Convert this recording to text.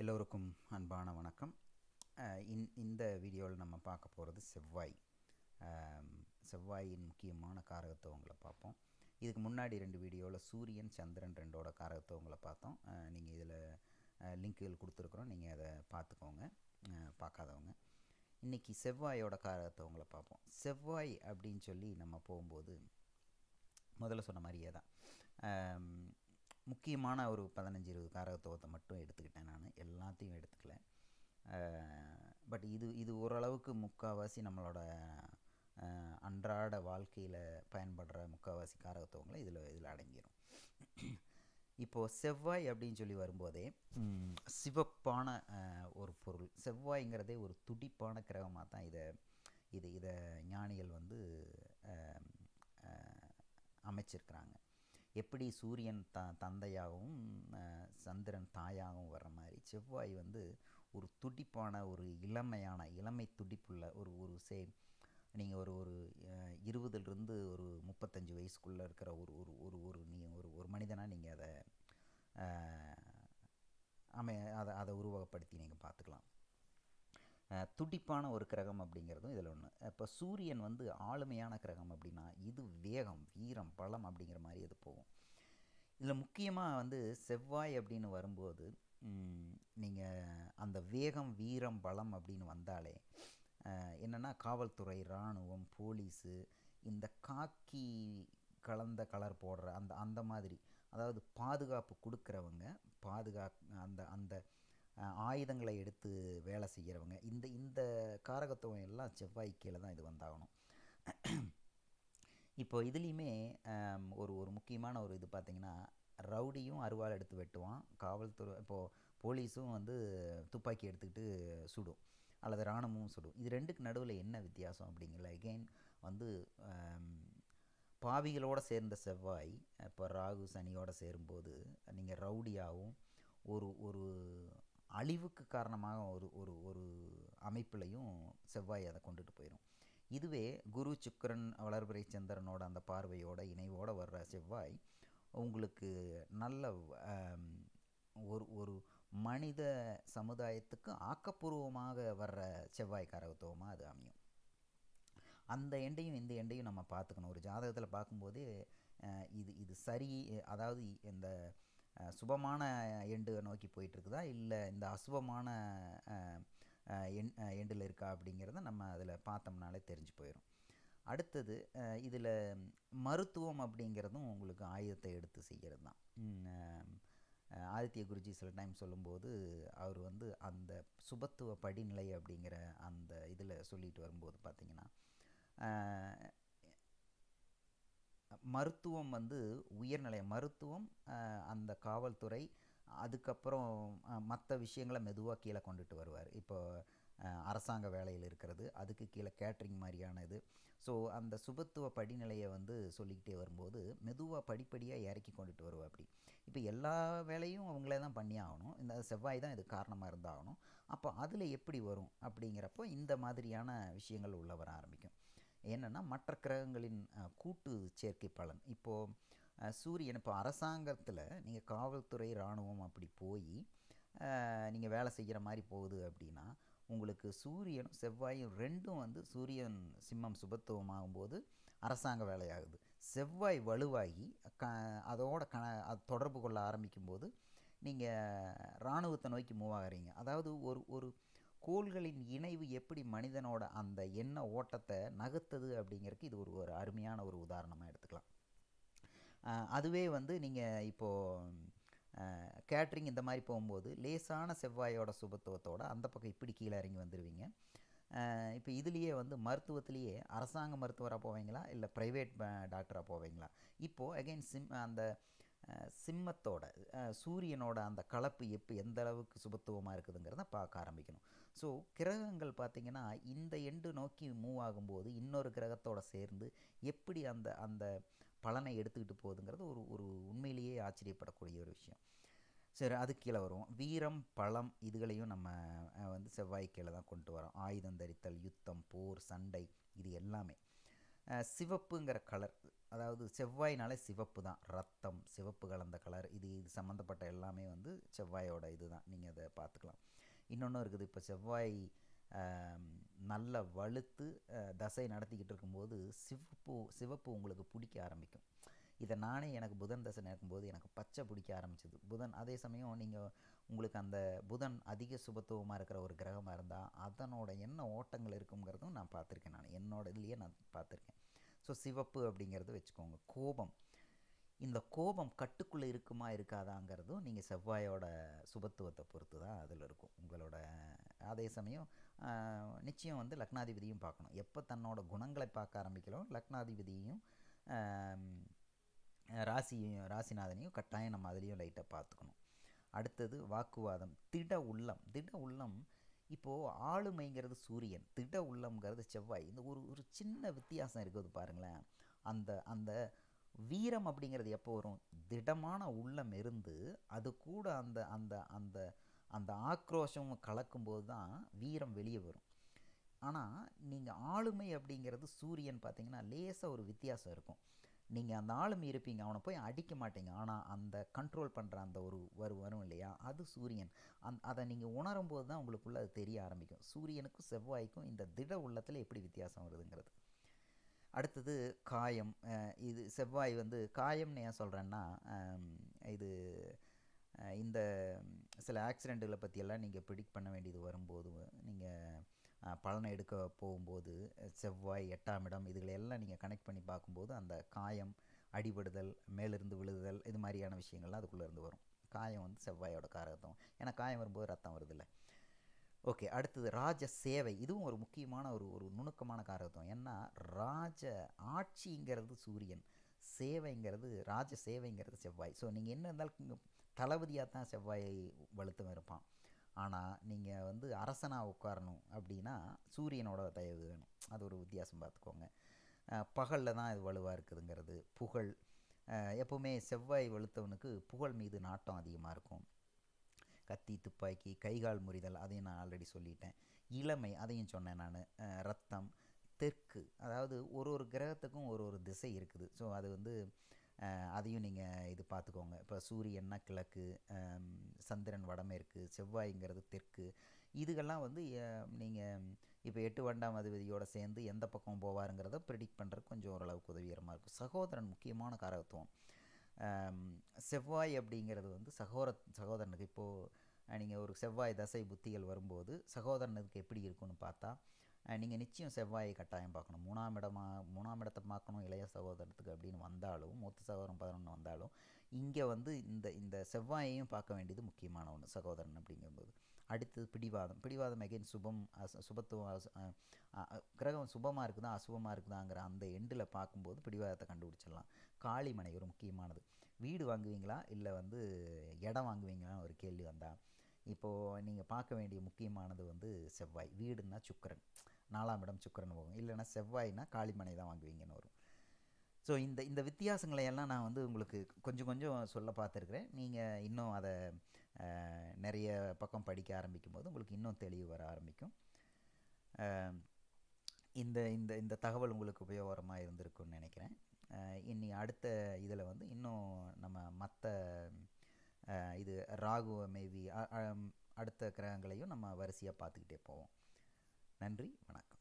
எல்லோருக்கும் அன்பான வணக்கம். இன் இந்த வீடியோவில் நம்ம பார்க்க போகிறது செவ்வாய். செவ்வாயின் முக்கியமான காரகத்துவங்களை பார்ப்போம். இதுக்கு முன்னாடி ரெண்டு வீடியோவில் சூரியன் சந்திரன் ரெண்டோட காரகத்துவங்களை பார்த்தோம். நீங்கள் இதில் லிங்க்குகள் கொடுத்துருக்குறோம். நீங்கள் அதை பார்த்துக்கோங்க. பார்க்காதவங்க. இன்றைக்கி செவ்வாயோட காரகத்துவங்களை பார்ப்போம். செவ்வாய் அப்படின்னு சொல்லி நம்ம போகும்போது முதல்ல சொன்ன மாதிரியே தான். முக்கியமான ஒரு பதினஞ்சு இருபது காரகத்துவத்தை மட்டும் எடுத்துக்கிட்டேன் நான். எல்லாத்தையும் எடுத்துக்கல. பட் இது இது ஓரளவுக்கு முக்கால்வாசி நம்மளோட அன்றாட வாழ்க்கையில் பயன்படுற முக்கால்வாசி காரகத்துவங்களை இதில் இதில் அடங்கிடும் இப்போது செவ்வாய் அப்படின்னு சொல்லி வரும்போதே சிவப்பான ஒரு பொருள். செவ்வாய்ங்கிறதே ஒரு துடிப்பான கிரகமாக தான் இதை இது இதை ஞானிகள் வந்து அமைச்சிருக்கிறாங்க. எப்படி சூரியன் த தந்தையாகவும் சந்திரன் தாயாகவும் வர்ற மாதிரி செவ்வாய் வந்து ஒரு துடிப்பான ஒரு இளமையான இளமை துடிப்புள்ள ஒரு ஒரு சே நீங்கள் ஒரு ஒரு இருபதுலேருந்து ஒரு முப்பத்தஞ்சு வயசுக்குள்ளே இருக்கிற ஒரு ஒரு ஒரு ஒரு நீ ஒரு ஒரு மனிதனாக நீங்கள் அதை அமை அதை அதை உருவகப்படுத்தி நீங்கள் பார்த்துக்கலாம். துடிப்பான ஒரு கிரகம் அப்படிங்கிறதும் இதில் ஒன்று இப்போ சூரியன் வந்து ஆளுமையான கிரகம் அப்படின்னா இது வேகம் வீரம் பலம் அப்படிங்கிற மாதிரி இது போகும். இதில் முக்கியமாக வந்து செவ்வாய் அப்படின்னு வரும்போது நீங்கள் அந்த வேகம் வீரம் பலம் அப்படின்னு வந்தாலே என்னென்னா காவல்துறை இராணுவம் போலீஸு இந்த காக்கி கலந்த கலர் போடுற அந்த அந்த மாதிரி. அதாவது பாதுகாப்பு கொடுக்குறவங்க பாதுகா அந்த அந்த ஆயுதங்களை எடுத்து வேலை செய்கிறவங்க. இந்த இந்த காரகத்துவம் எல்லாம் செவ்வாய் கீழே தான் இது வந்தாகணும். இப்போ இதுலேயுமே ஒரு ஒரு முக்கியமான ஒரு இது பார்த்திங்கன்னா ரவுடியும் அருவாள் எடுத்து வெட்டுவான். காவல்துறை இப்போது போலீஸும் வந்து துப்பாக்கி எடுத்துக்கிட்டு சுடும். அல்லது இராணுவமும் சுடும். இது ரெண்டுக்கு நடுவில் என்ன வித்தியாசம் அப்படிங்கிற எகெயின் வந்து பாவிகளோடு சேர்ந்த செவ்வாய் இப்போ ராகு சனியோடு சேரும்போது நீங்கள் ரவுடியாகவும் ஒரு ஒரு அழிவுக்கு காரணமாக ஒரு ஒரு ஒரு அமைப்பிலையும் செவ்வாய் அதை கொண்டுட்டு போயிடும் இதுவே குரு சுக்கரன் வளர்பிறை சந்திரனோட அந்த பார்வையோட இணைவோடு வர்ற செவ்வாய் உங்களுக்கு நல்ல ஒரு ஒரு மனித சமுதாயத்துக்கு ஆக்கப்பூர்வமாக வர்ற செவ்வாய் கரகத்துவமாக அது அமையும். அந்த எண்டையும் இந்த எண்டையும் நம்ம பார்த்துக்கணும். ஒரு ஜாதகத்தில் பார்க்கும்போதே இது இது சரி அதாவது இந்த சுபமான எண்டு நோக்கி போயிட்டுருக்குதா? இல்லை இந்த அசுபமான எண் எண்டில் இருக்கா அப்படிங்கிறத நம்ம அதில் பார்த்தோம்னாலே தெரிஞ்சு போயிடும். அடுத்தது இதில் மருத்துவம் அப்படிங்கிறதும் உங்களுக்கு ஆயுதத்தை எடுத்து செய்கிறது தான். ஆதித்ய குருஜி சில டைம் சொல்லும்போது அவர் வந்து அந்த சுபத்துவ படிநிலை அப்படிங்கிற அந்த இதில் சொல்லிட்டு வரும்போது பார்த்தீங்கன்னா மருத்துவம் வந்து உயர்நிலை மருத்துவம் அந்த காவல்துறை அதுக்கப்புறம் மற்ற விஷயங்களை மெதுவாக கீழே கொண்டுட்டு வருவார். இப்போ அரசாங்க வேலையில் இருக்கிறது அதுக்கு கீழே கேட்ரிங் மாதிரியான இது. ஸோ அந்த சுபத்துவ படிநிலையை வந்து சொல்லிக்கிட்டே வரும்போது மெதுவாக படிப்படியாக இறக்கி கொண்டுட்டு வருவா அப்படி. இப்போ எல்லா வேலையும் அவங்களே தான் பண்ணி ஆகணும். இந்த செவ்வாய் தான் இது காரணமாக இருந்தாகணும். அப்போ அதில் எப்படி வரும் அப்படிங்கிறப்போ இந்த மாதிரியான விஷயங்கள் உள்ள வர ஆரம்பிக்கும். என்னென்னா மற்ற கிரகங்களின் கூட்டு சேர்க்கை பலன் இப்போது சூரியன் இப்போ அரசாங்கத்தில் நீங்கள் காவல்துறை இராணுவம் அப்படி போய் நீங்கள் வேலை செய்கிற மாதிரி போகுது அப்படின்னா உங்களுக்கு சூரியனும் செவ்வாயும் ரெண்டும் வந்து சூரியன் சிம்மம் சுபத்துவமாகும்போது அரசாங்க வேலையாகுது. செவ்வாய் வலுவாகி க அதோட க அது தொடர்பு கொள்ள ஆரம்பிக்கும்போது நீங்கள் இராணுவத்தை நோக்கி மூவ் ஆகிறீங்க. அதாவது ஒரு ஒரு கோள்களின் இணைவு எப்படி மனிதனோட அந்த எண்ண ஓட்டத்தை நகர்த்துது அப்படிங்கிறதுக்கு இது ஒரு ஒரு அருமையான ஒரு உதாரணமாக எடுத்துக்கலாம். அதுவே வந்து நீங்கள் இப்போது கேட்ரிங் இந்த மாதிரி போகும்போது லேசான செவ்வாயோட சுபத்துவத்தோட அந்த பக்கம் இப்படி கீழே இறங்கி வந்துடுவீங்க இப்போ இதுலேயே வந்து மருத்துவத்திலேயே அரசாங்க மருத்துவராக போவீங்களா? இல்லை ப்ரைவேட் டாக்டராக போவீங்களா? இப்போது அகெயின் சிம் அந்த சிம்மத்தோட சூரியனோட அந்த கலப்பு எப்போ எந்த அளவுக்கு சுபத்துவமாக இருக்குதுங்கிறத பார்க்க ஆரம்பிக்கணும். ஸோ கிரகங்கள் பார்த்திங்கன்னா இந்த எண்டு நோக்கி மூவ் ஆகும்போது இன்னொரு கிரகத்தோட சேர்ந்து எப்படி அந்த அந்த பலனை எடுத்துக்கிட்டு போகுதுங்கிறது ஒரு ஒரு உண்மையிலேயே ஆச்சரியப்படக்கூடிய ஒரு விஷயம். சரி அது கீழே வரும். வீரம் பழம் இதுகளையும் நம்ம வந்து செவ்வாய்க்கீழே தான் கொண்டு வரோம். ஆயுதம் தரித்தல் யுத்தம் போர் சண்டை இது எல்லாமே. சிவப்புங்கிற கலர் அதாவது செவ்வாய்னாலே சிவப்பு தான். ரத்தம் சிவப்பு கலந்த கலர் இது இது சம்மந்தப்பட்ட எல்லாமே வந்து செவ்வாயோட இது தான் நீங்கள் அதை பார்த்துக்கலாம். இன்னொன்று இருக்குது இப்போ செவ்வாய் நல்ல வலுத்து தசை நடத்திக்கிட்டு இருக்கும்போது சிவப்பு சிவப்பு உங்களுக்கு பிடிக்க ஆரம்பிக்கும். இதை நானே எனக்கு புதன் தசை நடக்கும்போது எனக்கு பச்சை பிடிக்க ஆரம்பிச்சது. புதன் அதே சமயம் நீங்கள் உங்களுக்கு அந்த புதன் அதிக சுபத்துவமாக இருக்கிற ஒரு கிரகமாக இருந்தால் அதனோட என்ன ஓட்டங்கள் இருக்குங்கிறதும் நான் பார்த்துருக்கேன் நான். என்னோட இதுலேயே நான் பார்த்துருக்கேன். ஸோ சிவப்பு அப்படிங்கிறது வச்சுக்கோங்க. கோபம். இந்த கோபம் கட்டுக்குள்ளே இருக்குமா இருக்காதாங்கிறதும் நீங்கள் செவ்வாயோட சுபத்துவத்தை பொறுத்து தான் அதில் இருக்கும். உங்களோட அதே சமயம் நிச்சயம் வந்து லக்னாதிபதியும் பார்க்கணும். எப்போ தன்னோட குணங்களை பார்க்க ஆரம்பிக்கிறோம் லக்னாதிபதியையும் ராசியையும் ராசிநாதனையும் கட்டாயம் நம்ம அதுலேயும் லைட்டாக பார்த்துக்கணும். அடுத்தது வாக்குவாதம். திட உள்ளம். திட உள்ளம் இப்போது ஆளுமைங்கிறது சூரியன் திட உள்ளம்ங்கிறது செவ்வாய். இந்த ஒரு ஒரு சின்ன வித்தியாசம் இருக்குது பாருங்களேன். அந்த அந்த வீரம் அப்படிங்கிறது எப்போ வரும்? திடமான உள்ளம் இருந்து அது கூட அந்த அந்த அந்த அந்த ஆக்ரோஷம் கலக்கும்போது தான் வீரம் வெளியே வரும். ஆனால் நீங்கள் ஆளுமை அப்படிங்கிறது சூரியன் பார்த்தீங்கன்னா லேசாக ஒரு வித்தியாசம் இருக்கும். நீங்கள் அந்த ஆளுமை இருப்பீங்க. அவனை போய் அடிக்க மாட்டீங்க. ஆனால் அந்த கண்ட்ரோல் பண்ணுற அந்த ஒரு வரு வரும் இல்லையா? அது சூரியன். அந் அதை நீங்கள் உணரும் போது தான் உங்களுக்குள்ள அது தெரிய ஆரம்பிக்கும். சூரியனுக்கும் செவ்வாய்க்கும் இந்த திட உள்ளத்தில் எப்படி வித்தியாசம் வருதுங்கிறது. அடுத்தது காயம். இது செவ்வாய் வந்து காயம்னு ஏன் சொல்கிறேன்னா இது இந்த சில ஆக்சிடெண்ட்டுகளை பற்றியெல்லாம் நீங்கள் ப்ரிடிக்ட் பண்ண வேண்டியது வரும்போது நீங்கள் பலனை எடுக்க போகும்போது செவ்வாய் எட்டாம் இடம் இதுகளை எல்லாம் நீங்கள் கனெக்ட் பண்ணி பார்க்கும்போது அந்த காயம் அடிபடுதல் மேலிருந்து விழுதல் இது மாதிரியான விஷயங்கள்லாம் அதுக்குள்ளே இருந்து வரும். காயம் வந்து செவ்வாயோட காரகத்தம் ஏன்னா காயம் வரும்போது ரத்தம் வருதில்ல. ஓகே அடுத்தது ராஜ சேவை. இதுவும் ஒரு முக்கியமான ஒரு ஒரு நுணுக்கமான காரகத்துவம். ஏன்னா ராஜ ஆட்சிங்கிறது சூரியன். சேவைங்கிறது ராஜ சேவைங்கிறது செவ்வாய். ஸோ நீங்கள் என்ன இருந்தாலும் தளபதியாக தான் செவ்வாயை வலுத்தம் இருப்பான். ஆனால் நீங்கள் வந்து அரசனாக உட்காரணும் அப்படின்னா சூரியனோட தயவு வேணும். அது ஒரு வித்தியாசம் பார்த்துக்கோங்க பகலில் தான் இது வலுவாக இருக்குதுங்கிறது. புகழ் எப்போவுமே செவ்வாய் வலுத்தவனுக்கு புகழ் மீது நாட்டம் அதிகமாக இருக்கும். கத்தி துப்பாக்கி கைகால் முறிதல் அதையும் நான் ஆல்ரெடி சொல்லிட்டேன். இளமை அதையும் சொன்னேன் நான். ரத்தம் தெற்கு அதாவது ஒரு ஒரு கிரகத்துக்கும் ஒரு ஒரு திசை இருக்குது. ஸோ அது வந்து அதையும் நீங்கள் இது பார்த்துக்கோங்க இப்போ சூரியன்னா கிழக்கு சந்திரன் வடமேற்கு செவ்வாய்ங்கிறது தெற்கு. இதுகெல்லாம் வந்து நீங்கள் இப்போ எட்டு வண்டாம் அதிபதியோடு சேர்ந்து எந்த பக்கம் போவாருங்கிறத ப்ரிடிக்ட் பண்ணுறது கொஞ்சம் ஓரளவுக்கு உதவிகரமாக இருக்கும். சகோதரன் முக்கியமான காரகத்துவம். செவ்வாய் அப்படிங்கிறது வந்து சகோர சகோதரனுக்கு இப்போது நீங்கள் ஒரு செவ்வாய் தசை புத்திகள் வரும்போது சகோதரனுக்கு எப்படி இருக்குன்னு பார்த்தா நீங்கள் நிச்சயம் செவ்வாயை கட்டாயம் பார்க்கணும். மூணாம் இடமா மூணாம் இடத்தை பார்க்கணும் இளைய சகோதரத்துக்கு அப்படின்னு வந்தாலும் மூத்த சகோதரம் பதினொன்று வந்தாலும் இங்கே வந்து இந்த இந்த செவ்வாயையும் பார்க்க வேண்டியது முக்கியமான ஒன்று சகோதரன் அப்படிங்கும்போது. அடுத்தது பிடிவாதம். பிடிவாதம் அகைன் சுபம் அச சுபத்துவம் அச- கிரகம் சுபமாக இருக்குதா அசுபமாக இருக்குதாங்கிற அந்த எண்டில் பார்க்கும்போது பிடிவாதத்தை கண்டுபிடிச்சிடலாம். காளிமனை ஒரு முக்கியமானது. வீடு வாங்குவீங்களா? இல்லை வந்து இடம் வாங்குவீங்களான்னு ஒரு கேள்வி வந்தால் இப்போது நீங்கள் பார்க்க வேண்டிய முக்கியமானது வந்து செவ்வாய். வீடுன்னா சுக்கரன். நாலாம் இடம் சுக்கரன் போகும். இல்லைன்னா செவ்வாய்னா காளிமனை தான் வாங்குவீங்கன்னு வரும். ஸோ இந்த இந்த வித்தியாசங்களை எல்லாம் நான் வந்து உங்களுக்கு கொஞ்சம் கொஞ்சம் சொல்ல பார்த்துருக்குறேன். நீங்கள் இன்னும் அதை நிறைய பக்கம் படிக்க ஆரம்பிக்கும் போது உங்களுக்கு இன்னும் தெளிவு வர ஆரம்பிக்கும். இந்த இந்த இந்த தகவல் உங்களுக்கு உபயோகரமாக இருந்திருக்குன்னு நினைக்கிறேன். இனி அடுத்த இதில் வந்து இன்னும் நம்ம மற்ற இது ராகு மேபி அடுத்த கிரகங்களையும் நம்ம வரிசையாக பார்த்துக்கிட்டே போவோம். நன்றி வணக்கம்.